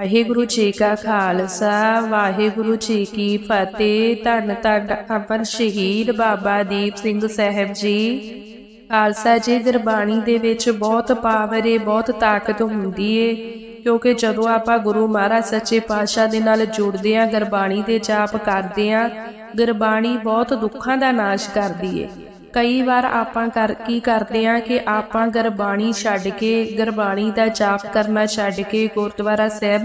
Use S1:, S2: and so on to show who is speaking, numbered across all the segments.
S1: ਵਾਹਿਗੁਰੂ ਜੀ ਕਾ ਖਾਲਸਾ, ਵਾਹਿਗੁਰੂ ਜੀ ਕੀ ਫਤਿਹ। ਧੰਨ ਧੰਨ ਅਮਰ ਸ਼ਹੀਦ ਬਾਬਾ ਦੀਪ ਸਿੰਘ ਸਾਹਿਬ ਜੀ। ਖਾਲਸਾ ਜੀ, ਗੁਰਬਾਣੀ ਦੇ ਵਿੱਚ ਬਹੁਤ ਪਾਵਰ ਏ, ਬਹੁਤ ਤਾਕਤ ਹੁੰਦੀ ਏ। ਕਿਉਂਕਿ ਜਦੋਂ ਆਪਾਂ ਗੁਰੂ ਮਹਾਰਾਜ ਸੱਚੇ ਪਾਤਸ਼ਾਹ ਦੇ ਨਾਲ ਜੁੜਦੇ ਆਂ, ਗੁਰਬਾਣੀ ਦੇ ਜਾਪ ਕਰਦੇ ਆਂ, ਗੁਰਬਾਣੀ ਬਹੁਤ ਦੁੱਖਾਂ ਦਾ ਨਾਸ਼ ਕਰਦੀ ਏ। ਕਈ ਵਾਰ ਆਪਾਂ ਕਰ, ਕੀ ਕਰਦੇ ਆ ਕਿ ਆਪਾਂ ਗਰਬਾਣੀ ਛੱਡ ਕੇ, ਗੁਰਬਾਣੀ ਦਾ ਜਾਪ ਕਰਨਾ ਛੱਡ ਕੇ, ਗੁਰਦੁਆਰਾ ਸਾਹਿਬ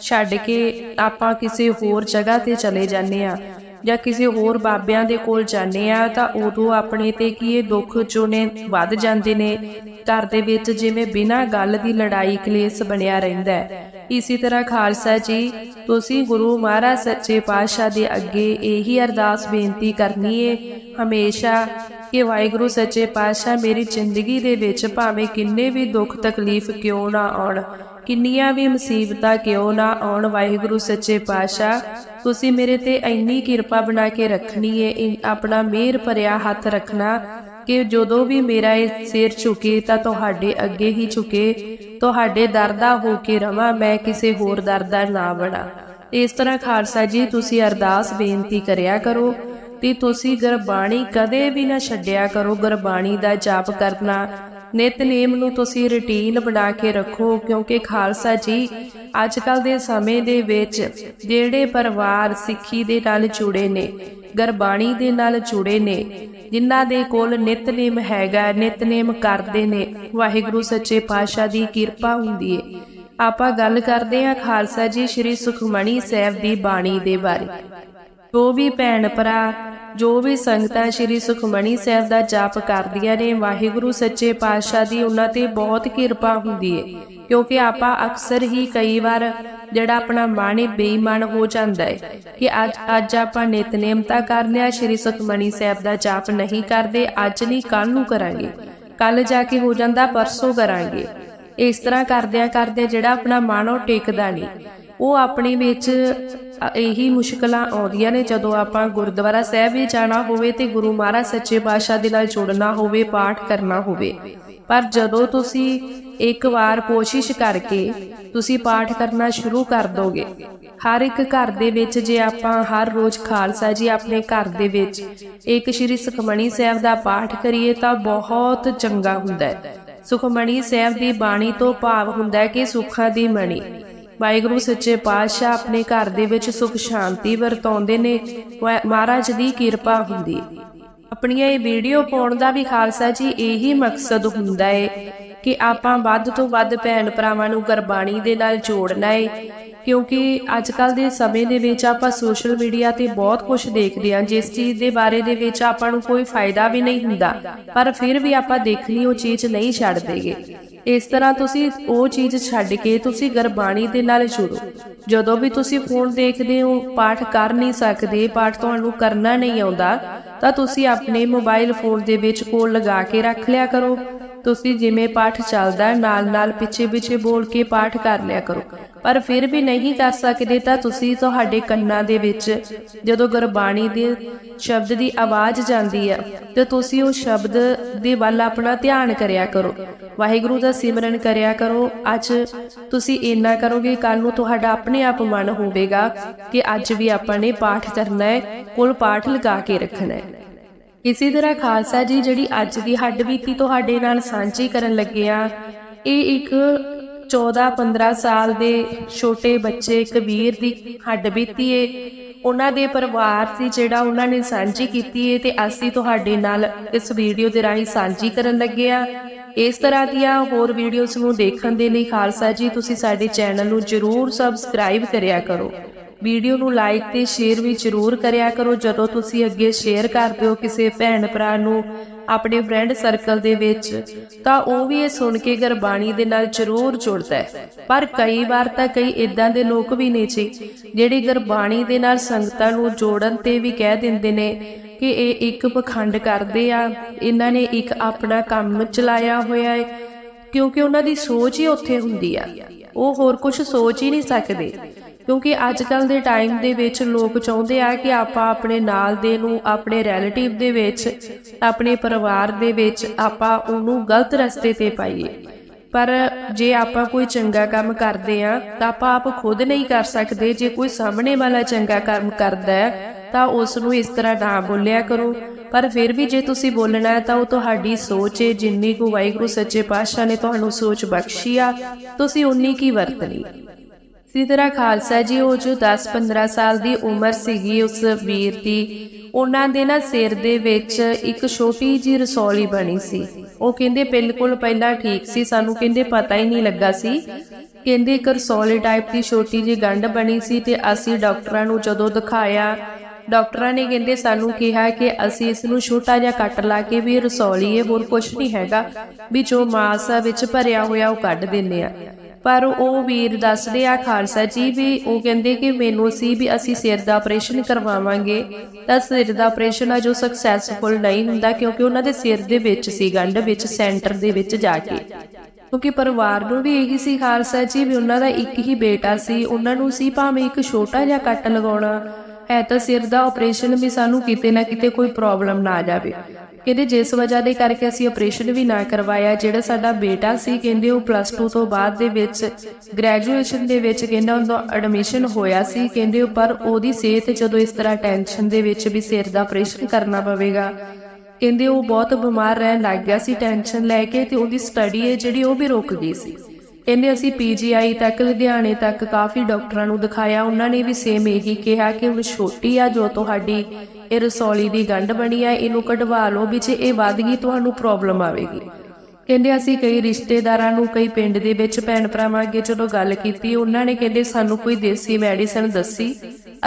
S1: ਛੱਡ ਕੇ ਆਪਾਂ ਕਿਸੇ ਹੋਰ ਜਗ੍ਹਾ ਤੇ ਚਲੇ ਜਾਂਦੇ ਆ ਜਾਂ ਕਿਸੇ ਹੋਰ ਬਾਬਿਆਂ ਦੇ ਕੋਲ ਜਾਂਦੇ ਆ ਤਾਂ ਉਦੋਂ ਆਪਣੇ ਤੇ ਕੀ ਇਹ ਦੁੱਖ ਜੋ ਨੇ ਵੱਧ ਜਾਂਦੇ ਨੇ, ਘਰ ਦੇ ਵਿੱਚ ਜਿਵੇਂ ਬਿਨਾਂ ਗੱਲ ਦੀ ਲੜਾਈ ਕਲੇਸ਼ ਬਣਿਆ ਰਹਿੰਦਾ ਹੈ। ਇਸੇ ਤਰ੍ਹਾਂ ਖਾਲਸਾ ਜੀ, ਤੁਸੀਂ ਗੁਰੂ ਮਹਾਰਾਜ ਸੱਚੇ ਪਾਤਸ਼ਾਹ ਦੇ ਅੱਗੇ ਇਹੀ ਅਰਦਾਸ ਬੇਨਤੀ ਕਰਨੀ ਏ। ਹਮੇਸ਼ਾ ਕਿ ਵਾਹਿਗੁਰੂ ਸੱਚੇ ਪਾਤਸ਼ਾਹ ਮੇਰੀ ਜ਼ਿੰਦਗੀ ਦੇ ਵਿੱਚ ਭਾਵੇਂ ਕਿੰਨੇ ਵੀ ਦੁੱਖ, ਤਕਲੀਫ ਕਿਉਂ ਨਾ ਆਉਣ, ਕਿੰਨੀਆਂ ਵੀ ਮੁਸੀਬਤਾਂ ਕਿਉਂ ਨਾ ਆਉਣ, ਵਾਹਿਗੁਰੂ ਸੱਚੇ ਪਾਤਸ਼ਾਹ, ਤੁਸੀਂ ਮੇਰੇ ਤੇ ਇੰਨੀ ਕਿਰਪਾ ਬਣਾ ਕੇ ਰੱਖਣੀ ਏ ਆਪਣਾ ਮਿਹਰ ਭਰਿਆ ਹੱਥ ਰੱਖਣਾ ਕਿ ਜਦੋਂ ਵੀ ਮੇਰਾ ਇਹ ਸਿਰ ਝੁਕੇ ਤਾਂ ਤੁਹਾਡੇ ਅੱਗੇ ਹੀ ਝੁਕੇ। ਤੁਹਾਡੇ ਦਰ ਦਾ ਹੋ ਕੇ ਰਵਾਂ ਮੈਂ ਕਿਸੇ ਹੋਰ ਦਰ ਦਾ ਨਾ ਬਣਾ ਇਸ ਤਰ੍ਹਾਂ ਖਾਲਸਾ ਜੀ ਤੁਸੀਂ ਅਰਦਾਸ ਬੇਨਤੀ ਕਰਿਆ ਕਰੋ ਤੇ ਤੁਸੀਂ ਗੁਰਬਾਣੀ ਕਦੇ ਵੀ ਨਾ ਛੱਡਿਆ ਕਰੋ ਗੁਰਬਾਣੀ ਦਾ ਜਾਪ ਕਰਨਾ। ਨਿਤਨੇਮ ਨੂੰ ਤੁਸੀਂ ਰੁਟੀਨ ਬਣਾ ਕੇ ਰੱਖੋ, ਕਿਉਂਕਿ ਖਾਲਸਾ ਜੀ ਅੱਜ ਕੱਲ ਦੇ ਸਮੇਂ ਦੇ ਵਿੱਚ ਜਿਹੜੇ ਪਰਿਵਾਰ ਸਿੱਖੀ ਦੇ ਨਾਲ ਜੁੜੇ ਨੇ, ਗੁਰਬਾਣੀ ਦੇ ਨਾਲ ਜੁੜੇ ਨੇ, ਜਿਨ੍ਹਾਂ ਦੇ ਕੋਲ ਨਿਤਨੇਮ ਹੈਗਾ ਨਿਤਨੇਮ ਕਰਦੇ ਨੇ, ਵਾਹਿਗੁਰੂ ਸੱਚੇ ਪਾਤਸ਼ਾਹ ਦੀ ਕਿਰਪਾ ਹੁੰਦੀ ਏ। ਆਪਾਂ ਗੱਲ ਕਰਦੇ ਹਾਂ ਖਾਲਸਾ ਜੀ ਸ੍ਰੀ ਸੁਖਮਣੀ ਸਾਹਿਬ ਦੀ ਬਾਣੀ ਦੇ ਬਾਰੇ। ਜੋ ਵੀ ਭੈਣ ਭਰਾ ਜੋ ਵੀ ਸੰਗਤਾਂ ਸ੍ਰੀ ਸੁਖਮਣੀ ਸਾਹਿਬ ਦਾ ਜਾਪ ਕਰਦੀਆਂ ਨੇ, ਵਾਹਿਗੁਰੂ ਸੱਚੇ ਪਾਤਸ਼ਾਹ ਦੀ ਉਹਨਾਂ ਤੇ ਬਹੁਤ ਕਿਰਪਾ ਹੁੰਦੀ ਏ, ਕਿਉਂਕਿ ਆਪਾਂ ਅਕਸਰ ਹੀ ਕਈ ਵਾਰ ਜਿਹੜਾ ਆਪਣਾ ਮਨ ਏ, ਬੇਈਮਾਨ ਹੋ ਜਾਂਦਾ ਹੈ ਕਿ ਅੱਜ ਅੱਜ ਆਪਾਂ ਨਿਤਨੇਮ ਤਾਂ ਕਰ ਲਿਆ ਸ੍ਰੀ ਸੁਖਮਣੀ ਸਾਹਿਬ ਦਾ ਜਾਪ ਨਹੀਂ ਕਰਦੇ, ਅੱਜ ਨਹੀਂ ਕੱਲ ਨੂੰ ਕਰਾਂਗੇ ਕੱਲ ਜਾ ਕੇ ਹੋ ਜਾਂਦਾ, ਪਰਸੋਂ ਕਰਾਂਗੇ। ਇਸ ਤਰ੍ਹਾਂ ਕਰਦਿਆਂ ਕਰਦਿਆਂ ਜਿਹੜਾ ਆਪਣਾ ਮਨ ਉਹ ਟਿਕਦਾ ਨਹੀਂ। ਉਹ ਆਪਣੇ ਵਿੱਚ ਇਹੀ ਮੁਸ਼ਕਲਾਂ ਆਉਂਦੀਆਂ ਨੇ ਜਦੋਂ ਆਪਾਂ ਗੁਰਦੁਆਰਾ ਸਾਹਿਬ ਵੀ ਜਾਣਾ ਹੋਵੇ ਤੇ ਗੁਰੂ ਮਹਾਰਾਜ ਸੱਚੇ ਪਾਤਸ਼ਾਹ ਦੇ ਨਾਲ ਜੁੜਨਾ ਹੋਵੇ, ਪਾਠ ਕਰਨਾ ਹੋਵੇ। ਪਰ ਜਦੋਂ ਤੁਸੀਂ ਇੱਕ ਵਾਰ ਕੋਸ਼ਿਸ਼ ਕਰਕੇ ਤੁਸੀਂ ਪਾਠ ਕਰਨਾ ਸ਼ੁਰੂ ਕਰ ਦੋਗੇ, ਹਰ ਇੱਕ ਘਰ ਦੇ ਵਿੱਚ ਜੇ ਆਪਾਂ ਹਰ ਰੋਜ਼ ਖਾਲਸਾ ਜੀ ਆਪਣੇ ਘਰ ਦੇ ਵਿੱਚ ਇੱਕ ਸ਼੍ਰੀ ਸੁਖਮਣੀ ਸਾਹਿਬ ਦਾ ਪਾਠ ਕਰੀਏ ਤਾਂ ਬਹੁਤ ਚੰਗਾ ਹੁੰਦਾ ਹੈ। ਸੁਖਮਣੀ ਸਾਹਿਬ ਦੀ ਬਾਣੀ ਤੋਂ ਭਾਵ ਹੁੰਦਾ ਹੈ ਕਿ ਸੁੱਖਾਂ ਦੀ ਮਣੀ। ਵਾਹਿਗੁਰੂ ਸੱਚੇ ਪਾਤਸ਼ਾਹ ਆਪਣੇ ਘਰ ਦੇ ਵਿੱਚ ਸੁਖ ਸ਼ਾਂਤੀ ਵਰਤਾਉਂਦੇ ਨੇ। ਮਹਾਰਾਜ ਦੀ ਕਿਰਪਾ ਹੁੰਦੀ। ਆਪਣੀਆਂ ਇਹ ਵੀਡੀਓ ਪਾਉਣ ਦਾ ਵੀ ਖਾਲਸਾ ਜੀ ਇਹੀ ਮਕਸਦ ਹੁੰਦਾ ਹੈ ਕਿ ਆਪਾਂ ਵੱਧ ਤੋਂ ਵੱਧ ਭੈਣ ਭਰਾਵਾਂ ਨੂੰ ਗੁਰਬਾਣੀ ਦੇ ਨਾਲ ਜੋੜਨਾ ਏ। ਕਿਉਂਕਿ ਅੱਜ ਕੱਲ ਦੇ ਸਮੇਂ ਦੇ ਵਿੱਚ ਆਪਾਂ ਸੋਸ਼ਲ ਮੀਡੀਆ ਤੇ ਬਹੁਤ ਕੁਝ ਦੇਖਦੇ ਹਾਂ, ਜਿਸ ਚੀਜ਼ ਦੇ ਬਾਰੇ ਦੇ ਵਿੱਚ ਆਪਾਂ ਨੂੰ ਕੋਈ ਫਾਇਦਾ ਵੀ ਨਹੀਂ ਹੁੰਦਾ। ਪਰ ਫਿਰ ਵੀ ਆਪਾਂ ਦੇਖਣੀ ਉਹ ਚੀਜ਼ ਨਹੀਂ ਛੱਡਦੇਗੇ ਇਸ ਤਰ੍ਹਾਂ ਤੁਸੀਂ ਉਹ ਚੀਜ਼ ਛੱਡ ਕੇ ਤੁਸੀਂ ਗੁਰਬਾਣੀ ਦੇ ਨਾਲ ਜੁੜੋ। ਜਦੋਂ ਵੀ ਤੁਸੀਂ ਫੋਨ ਦੇਖਦੇ ਹੋ, ਪਾਠ ਕਰ ਨਹੀਂ ਸਕਦੇ, ਪਾਠ ਤੁਹਾਨੂੰ ਕਰਨਾ ਨਹੀਂ ਆਉਂਦਾ, ਤਾਂ ਤੁਸੀਂ ਆਪਣੇ ਮੋਬਾਈਲ ਫੋਨ ਦੇ ਵਿੱਚ ਕੋਲ ਲਗਾ ਕੇ ਰੱਖ ਲਿਆ ਕਰੋ। ਤੁਸੀਂ ਜਿਵੇਂ ਪਾਠ ਚੱਲਦਾ ਨਾਲ ਨਾਲ ਪਿੱਛੇ ਪਿੱਛੇ ਬੋਲ ਕੇ ਪਾਠ ਕਰ ਲਿਆ ਕਰੋ। ਪਰ ਫਿਰ ਵੀ ਨਹੀਂ ਕਰ ਸਕਦੇ ਤਾਂ ਤੁਸੀਂ ਤੁਹਾਡੇ ਕੰਨਾਂ ਦੇ ਵਿੱਚ ਜਦੋਂ ਗੁਰਬਾਣੀ ਦੇ ਸ਼ਬਦ ਦੀ ਆਵਾਜ਼ ਜਾਂਦੀ ਹੈ, ਤੇ ਤੁਸੀਂ ਉਹ ਸ਼ਬਦ ਦੇ ਵੱਲ ਆਪਣਾ ਧਿਆਨ ਕਰਿਆ ਕਰੋ। ਵਾਹਿਗੁਰੂ ਦਾ ਸਿਮਰਨ ਕਰਿਆ ਕਰੋ। ਅੱਜ ਤੁਸੀਂ ਇੰਨਾ ਕਰੋਗੇ ਕੱਲ ਨੂੰ ਤੁਹਾਡਾ ਆਪਣੇ ਆਪ ਮਨ ਹੋਵੇਗਾ ਕਿ ਅੱਜ ਵੀ ਆਪਾਂ ਨੇ ਪਾਠ ਕਰਨਾ ਹੈ, ਕੋਲ ਪਾਠ ਲਗਾ ਕੇ ਰੱਖਣਾ ਹੈ। ਇਸੇ ਤਰ੍ਹਾਂ ਖਾਲਸਾ ਜੀ, ਜਿਹੜੀ ਅੱਜ ਦੀ ਹੱਡਬੀਤੀ ਤੁਹਾਡੇ ਨਾਲ ਸਾਂਝੀ ਕਰਨ ਲੱਗੇ ਆ ਇਹ ਇੱਕ 14-15 ਸਾਲ ਦੇ ਛੋਟੇ ਬੱਚੇ ਕਬੀਰ ਦੀ ਹੱਡ ਬੀਤੀ ਏ। ਉਹਨਾਂ ਦੇ ਪਰਿਵਾਰ ਸੀ ਜਿਹੜਾ ਉਹਨਾਂ ਨੇ ਸਾਂਝੀ ਕੀਤੀ ਏ ਤੇ ਅਸੀਂ ਤੁਹਾਡੇ ਨਾਲ ਇਸ ਵੀਡੀਓ ਦੇ ਰਾਹੀਂ ਸਾਂਝੀ ਕਰਨ ਲੱਗੇ ਆ। ਇਸ ਤਰ੍ਹਾਂ ਦੀਆਂ ਹੋਰ ਵੀਡੀਓਜ਼ ਨੂੰ ਦੇਖਣ ਦੇ ਲਈ ਖਾਲਸਾ ਜੀ, ਤੁਸੀਂ ਸਾਡੇ ਚੈਨਲ ਨੂੰ ਜਰੂਰ ਸਬਸਕ੍ਰਾਈਬ ਕਰਿਆ ਕਰੋ। ਵੀਡੀਓ ਨੂੰ ਲਾਈਕ ਤੇ ਸ਼ੇਅਰ ਵੀ ਜ਼ਰੂਰ ਕਰਿਆ ਕਰੋ। ਜਦੋਂ ਤੁਸੀਂ ਅੱਗੇ ਸ਼ੇਅਰ ਕਰਦੇ ਹੋ ਕਿਸੇ ਭੈਣ ਭਰਾ ਨੂੰ ਆਪਣੇ ਫਰੈਂਡ ਸਰਕਲ ਦੇ ਵਿੱਚ, ਤਾਂ ਉਹ ਵੀ ਇਹ ਸੁਣ ਕੇ ਗੁਰਬਾਣੀ ਦੇ ਨਾਲ ਜ਼ਰੂਰ ਜੁੜਦਾ ਹੈ। ਪਰ ਕਈ ਵਾਰ ਤਾਂ ਕਈ ਇਦਾਂ ਦੇ ਲੋਕ ਵੀ ਨੇ ਜੀ, ਜਿਹੜੇ ਗੁਰਬਾਣੀ ਦੇ ਨਾਲ ਸੰਗਤਾਂ ਨੂੰ ਜੋੜਨ ਤੇ ਵੀ ਕਹਿ ਦਿੰਦੇ ਨੇ ਕਿ ਇਹ ਇੱਕ ਪਖੰਡ ਕਰਦੇ ਆ, ਇਹਨਾਂ ਨੇ ਇੱਕ ਆਪਣਾ ਕੰਮ ਚਲਾਇਆ ਹੋਇਆ ਹੈ, ਕਿਉਂਕਿ ਉਹਨਾਂ ਦੀ ਸੋਚ ਹੀ ਉੱਥੇ ਹੁੰਦੀ ਆ। ਉਹ ਹੋਰ ਕੁਝ ਸੋਚ ਹੀ ਨਹੀਂ ਸਕਦੇ। ਕਿਉਂਕਿ ਅੱਜ ਕੱਲ ਦੇ ਟਾਈਮ ਦੇ ਵਿੱਚ ਲੋਕ ਚਾਹੁੰਦੇ ਆ ਕਿ ਆਪਾਂ ਆਪਣੇ ਨਾਲ ਦੇ ਨੂੰ, ਆਪਣੇ ਰਿਲੇਟਿਵ ਦੇ ਵਿੱਚ, ਆਪਣੇ ਪਰਿਵਾਰ ਦੇ ਵਿੱਚ ਆਪਾਂ ਉਹਨੂੰ ਗਲਤ ਰਸਤੇ ਤੇ ਪਾਈਏ। ਪਰ ਜੇ ਆਪਾਂ ਕੋਈ ਚੰਗਾ ਕੰਮ ਕਰਦੇ ਆ, ਤਾਂ ਆਪਾਂ ਆਪ ਖੁਦ ਨਹੀਂ ਕਰ ਸਕਦੇ। ਜੇ ਕੋਈ ਸਾਹਮਣੇ ਵਾਲਾ ਚੰਗਾ ਕੰਮ ਕਰਦਾ ਹੈ, ਤਾਂ ਉਸ ਨੂੰ ਇਸ ਤਰ੍ਹਾਂ ਨਾ ਬੋਲਿਆ ਕਰੋ। ਪਰ ਫਿਰ ਵੀ ਜੇ ਤੁਸੀਂ ਬੋਲਣਾ ਹੈ, ਤਾਂ ਉਹ ਤੁਹਾਡੀ ਸੋਚ ਹੈ ਜਿੰਨੀ ਕੁ ਵਾਹਿਗੁਰੂ ਸੱਚੇ ਪਾਤਸ਼ਾਹ ਨੇ ਤੁਹਾਨੂੰ ਸੋਚ ਬਖਸ਼ੀ ਆ, ਤੁਸੀਂ ਉਨੀ ਕੀ ਵਰਤਣੀ ਇਸੇ ਤਰ੍ਹਾਂ ਖਾਲਸਾ ਜੀ, ਉਹ ਜੋ 10-15 ਸਾਲ ਦੀ ਉਮਰ ਸੀਗੀ ਉਸ ਵੀਰ ਦੀ, ਉਹਨਾਂ ਦੇ ਨਾ ਸਿਰ ਦੇ ਵਿੱਚ ਇੱਕ ਛੋਟੀ ਜੀ ਰਸੌਲੀ ਬਣੀ ਸੀ। ਉਹ ਕਹਿੰਦੇ, ਬਿਲਕੁਲ ਪਹਿਲਾਂ ਠੀਕ ਸੀ, ਸਾਨੂੰ ਕਹਿੰਦੇ ਪਤਾ ਹੀ ਨਹੀਂ ਲੱਗਾ ਸੀ। ਕਹਿੰਦੇ, ਇੱਕ ਰਸੌਲੀ ਟਾਈਪ ਦੀ ਛੋਟੀ ਜੀ ਗੰਢ ਬਣੀ ਸੀ ਤੇ ਅਸੀਂ ਡਾਕਟਰਾਂ ਨੂੰ ਜਦੋਂ ਦਿਖਾਇਆ, ਡਾਕਟਰਾਂ ਨੇ ਕਹਿੰਦੇ, ਸਾਨੂੰ ਕਿਹਾ ਕਿ ਅਸੀਂ ਇਸ ਨੂੰ ਛੋਟਾ ਜਿਹਾ ਕੱਟ ਲਾ ਕੇ ਵੀ ਰਸੌਲੀ ਇਹ ਹੋਰ ਕੁਝ ਨਹੀਂ ਹੈਗਾ, ਵੀ ਜੋ ਮਾਸ ਵਿੱਚ ਭਰਿਆ ਹੋਇਆ ਉਹ ਕੱਢ ਦਿੰਨੇ ਆ। ਪਰ ਉਹ ਵੀਰ ਦੱਸਦੇ ਆ ਖਾਲਸਾ ਜੀ ਵੀ ਉਹ ਕਹਿੰਦੇ ਕਿ ਮੈਨੂੰ ਸੀ ਵੀ ਅਸੀਂ ਸਿਰ ਦਾ ਆਪਰੇਸ਼ਨ ਕਰਵਾਵਾਂਗੇ। ਤਾਂ ਸਿਰ ਦਾ ਆਪਰੇਸ਼ਨ ਆ ਜੋ ਸਕਸੈਸਫੁਲ ਨਹੀਂ ਹੁੰਦਾ ਕਿਉਂਕਿ ਉਹਨਾਂ ਦੇ ਸਿਰ ਦੇ ਵਿੱਚ ਸੀ, ਗੰਢ ਵਿੱਚ ਸੈਂਟਰ ਦੇ ਵਿੱਚ ਜਾ ਕੇ। ਕਿਉਂਕਿ ਪਰਿਵਾਰ ਨੂੰ ਵੀ ਇਹੀ ਸੀ ਖਾਲਸਾ ਜੀ ਵੀ ਉਹਨਾਂ ਦਾ ਇੱਕ ਹੀ ਬੇਟਾ ਸੀ, ਉਹਨਾਂ ਨੂੰ ਸੀ ਭਾਵੇਂ ਇੱਕ ਛੋਟਾ ਜਿਹਾ ਕੱਟ ਲਗਾਉਣਾ। ਹੈ ਤਾਂ ਸਿਰ ਦਾ ਆਪਰੇਸ਼ਨ ਵੀ ਸਾਨੂੰ ਕਿਤੇ ਨਾ ਕਿਤੇ ਕੋਈ ਪ੍ਰੋਬਲਮ ਨਾ ਆ ਜਾਵੇ। ਕਹਿੰਦੇ ਜਿਸ ਵਜ੍ਹਾ ਦੇ ਕਰਕੇ ਅਸੀਂ ਆਪਰੇਸ਼ਨ ਵੀ ਨਾ ਕਰਵਾਇਆ, ਜਿਹੜਾ ਸਾਡਾ ਬੇਟਾ ਸੀ, ਕਹਿੰਦੇ ਉਹ ਪਲੱਸ 2 ਤੋਂ ਬਾਅਦ ਦੇ ਵਿੱਚ ਗ੍ਰੈਜੂਏਸ਼ਨ ਦੇ ਵਿੱਚ ਕਹਿੰਦਾ ਉਹਦਾ ਐਡਮਿਸ਼ਨ ਹੋਇਆ ਸੀ, ਕਹਿੰਦੇ ਉਹ ਪਰ ਉਹਦੀ ਸਿਹਤ ਜਦੋਂ ਇਸ ਤਰ੍ਹਾਂ ਟੈਨਸ਼ਨ ਦੇ ਵਿੱਚ ਵੀ ਸਿਰ ਦਾ ਆਪਰੇਸ਼ਨ ਕਰਨਾ ਪਵੇਗਾ। ਕਹਿੰਦੇ ਉਹ ਬਹੁਤ ਬਿਮਾਰ ਰਹਿਣ ਲੱਗ ਗਿਆ ਸੀ ਟੈਨਸ਼ਨ ਲੈ ਕੇ ਤੇ ਉਹਦੀ ਸਟੱਡੀ ਹੈ ਜਿਹੜੀ ਉਹ ਵੀ ਰੁਕ ਗਈ ਸੀ। ਕਹਿੰਦੇ ਅਸੀਂ ਪੀਜੀਆਈ ਤੱਕ, ਲੁਧਿਆਣੇ ਤੱਕ ਕਾਫੀ ਡਾਕਟਰਾਂ ਨੂੰ ਦਿਖਾਇਆ। ਉਹਨਾਂ ਨੇ ਵੀ ਸੇਮ ਇਹੀ ਕਿਹਾ ਕਿ ਉਹ ਛੋਟੀ ਆ, ਜੋ ਤੁਹਾਡੀ ਇਹ ਰਸੌਲੀ ਦੀ ਗੰਢ ਬਣੀ ਆ, ਇਹਨੂੰ ਕਢਵਾ ਲਓ ਵੀ ਜੇ ਇਹ ਵੱਧ ਗਈ ਤੁਹਾਨੂੰ ਪ੍ਰੋਬਲਮ ਆਵੇਗੀ। ਕਹਿੰਦੇ ਅਸੀਂ ਕਈ ਰਿਸ਼ਤੇਦਾਰਾਂ ਨੂੰ, ਕਈ ਪਿੰਡ ਦੇ ਵਿੱਚ ਭੈਣ ਭਰਾਵਾਂ ਅੱਗੇ ਜਦੋਂ ਗੱਲ ਕੀਤੀ, ਉਹਨਾਂ ਨੇ ਕਹਿੰਦੇ ਸਾਨੂੰ ਕੋਈ ਦੇਸੀ ਮੈਡੀਸਨ ਦੱਸੀ।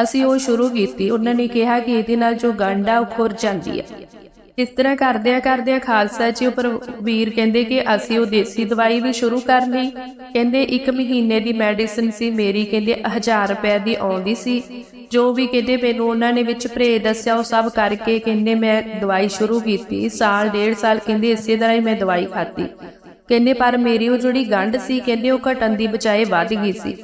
S1: ਅਸੀਂ ਉਹ ਸ਼ੁਰੂ ਕੀਤੀ। ਉਹਨਾਂ ਨੇ ਕਿਹਾ ਕਿ ਇਹਦੇ ਨਾਲ ਜੋ ਗੰਢ ਆ, ਉਹ ਖੁਰ ਜਾਂਦੀ ਆ। ਇਸ ਤਰ੍ਹਾਂ ਕਰਦਿਆਂ ਕਰਦਿਆਂ ਖਾਲਸਾ ਜੀ ਉੱਪਰ ਵੀਰ ਕਹਿੰਦੇ ਕਿ ਅਸੀਂ ਉਹ ਦੇਸੀ ਦਵਾਈ ਵੀ ਸ਼ੁਰੂ ਕਰ ਲਈ। ਕਹਿੰਦੇ ਇੱਕ ਮਹੀਨੇ ਦੀ ਮੈਡੀਸਿਨ ਸੀ, ਮੇਰੀ ਕਹਿੰਦੇ 1000 ਰੁਪਏ ਦੀ ਆਉਂਦੀ ਸੀ। ਜੋ ਵੀ ਕਹਿੰਦੇ ਮੈਨੂੰ ਉਹਨਾਂ ਨੇ ਵਿੱਚ ਭਰੇ ਦੱਸਿਆ, ਉਹ ਸਭ ਕਰਕੇ ਕਹਿੰਦੇ ਮੈਂ ਦਵਾਈ ਸ਼ੁਰੂ ਕੀਤੀ। ਸਾਲ, ਡੇਢ ਸਾਲ ਕਹਿੰਦੇ ਇਸੇ ਤਰ੍ਹਾਂ ਹੀ ਮੈਂ ਦਵਾਈ ਖਾਧੀ। ਕਹਿੰਦੇ ਪਰ ਮੇਰੀ ਉਹ ਜਿਹੜੀ ਗੰਢ ਸੀ, ਕਹਿੰਦੇ ਉਹ ਘਟਣ ਦੀ ਬਜਾਏ ਵੱਧ ਗਈ ਸੀ।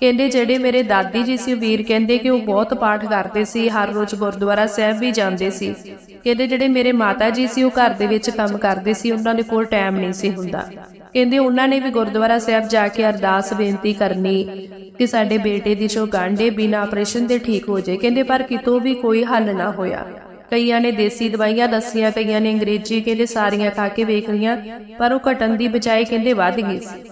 S1: ਕਹਿੰਦੇ ਜਿਹੜੇ ਮੇਰੇ ਦਾਦੀ ਜੀ ਸੀ ਵੀਰ ਕਹਿੰਦੇ ਕਿ ਉਹ ਬਹੁਤ ਪਾਠ ਕਰਦੇ ਸੀ, ਹਰ ਰੋਜ਼ ਗੁਰਦੁਆਰਾ ਸਾਹਿਬ ਵੀ ਜਾਂਦੇ ਸੀ। ਕਹਿੰਦੇ ਜਿਹੜੇ ਮੇਰੇ ਮਾਤਾ ਜੀ ਸੀ, ਉਹ ਘਰ ਦੇ ਵਿੱਚ ਕੰਮ ਕਰਦੇ ਸੀ, ਉਹਨਾਂ ਦੇ ਕੋਲ ਟਾਈਮ ਨਹੀਂ ਸੀ ਹੁੰਦਾ। ਕਹਿੰਦੇ ਉਹਨਾਂ ਨੇ ਵੀ ਗੁਰਦੁਆਰਾ ਸਾਹਿਬ ਜਾ ਕੇ ਅਰਦਾਸ ਬੇਨਤੀ ਕਰਨੀ ਕਿ ਸਾਡੇ ਬੇਟੇ ਦੀ ਜੋ ਗਾਂਢੇ ਬਿਨਾ ਆਪਰੇਸ਼ਨ ਦੇ ਠੀਕ ਹੋ ਜਾਏ। ਕਹਿੰਦੇ ਪਰ ਕਿਤੋਂ ਵੀ ਕੋਈ ਹੱਲ ਨਾ ਹੋਇਆ। ਕਈਆਂ ਨੇ ਦੇਸੀ ਦਵਾਈਆਂ ਦੱਸੀਆਂ, ਕਈਆਂ ਨੇ ਅੰਗਰੇਜ਼ੀ, ਕਹਿੰਦੇ ਸਾਰੀਆਂ ਖਾ ਕੇ ਵੇਖ ਲਈਆਂ, ਪਰ ਉਹ ਘਟਣ ਦੀ ਬਜਾਏ ਕਹਿੰਦੇ ਵੱਧ ਗਈ ਸੀ।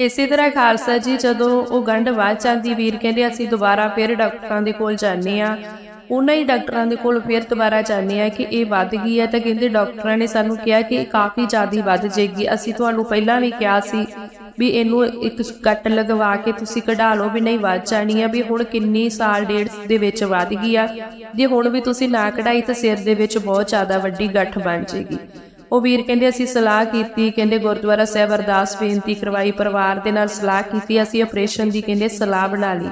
S1: ਇਸੇ ਤਰ੍ਹਾਂ ਖਾਲਸਾ ਜੀ ਜਦੋਂ ਉਹ ਗੰਢ ਵੱਧ ਜਾਂਦੀ ਵੀਰ ਕਹਿੰਦੇ ਅਸੀਂ ਦੁਬਾਰਾ ਫਿਰ ਡਾਕਟਰਾਂ ਦੇ ਕੋਲ ਜਾਂਦੇ ਆ ਉਹਨਾਂ ਹੀ ਡਾਕਟਰਾਂ ਦੇ ਕੋਲ ਫਿਰ ਦੁਬਾਰਾ ਜਾਂਦੇ ਆ ਕਿ ਇਹ ਵੱਧ ਗਈ ਹੈ। ਤਾਂ ਕਹਿੰਦੇ ਡਾਕਟਰਾਂ ਨੇ ਸਾਨੂੰ ਕਿਹਾ ਕਿ ਕਾਫੀ ਜ਼ਿਆਦਾ ਵੱਧ ਜਾਏਗੀ। ਅਸੀਂ ਤੁਹਾਨੂੰ ਪਹਿਲਾਂ ਵੀ ਕਿਹਾ ਸੀ ਵੀ ਇਹਨੂੰ ਇੱਕ ਕੱਟ ਲਗਵਾ ਕੇ ਤੁਸੀਂ ਕਢਾ ਲਓ ਵੀ ਨਹੀਂ ਵੱਧ ਜਾਣੀ ਆ ਵੀ ਹੁਣ ਕਿੰਨੀ ਸਾਲ ਡੇਢ ਦੇ ਵਿੱਚ ਵੱਧ ਗਈ ਆ। ਜੇ ਹੁਣ ਵੀ ਤੁਸੀਂ ਨਾ ਕਢਾਈ ਤਾਂ ਸਿਰ ਦੇ ਵਿੱਚ ਬਹੁਤ ਜ਼ਿਆਦਾ ਵੱਡੀ ਗੱਠ ਬਣ ਜਾਏਗੀ। ਉਹ ਵੀਰ ਕਹਿੰਦੇ, ਅਸੀਂ ਸਲਾਹ ਕੀਤੀ। ਕਹਿੰਦੇ, ਗੁਰਦੁਆਰਾ ਸਾਹਿਬ ਅਰਦਾਸ ਬੇਨਤੀ ਕਰਵਾਈ, ਪਰਿਵਾਰ ਦੇ ਨਾਲ ਸਲਾਹ ਕੀਤੀ, ਅਸੀਂ ਆਪਰੇਸ਼ਨ ਦੀ ਕਹਿੰਦੇ ਸਲਾਹ ਬਣਾ ਲਈ,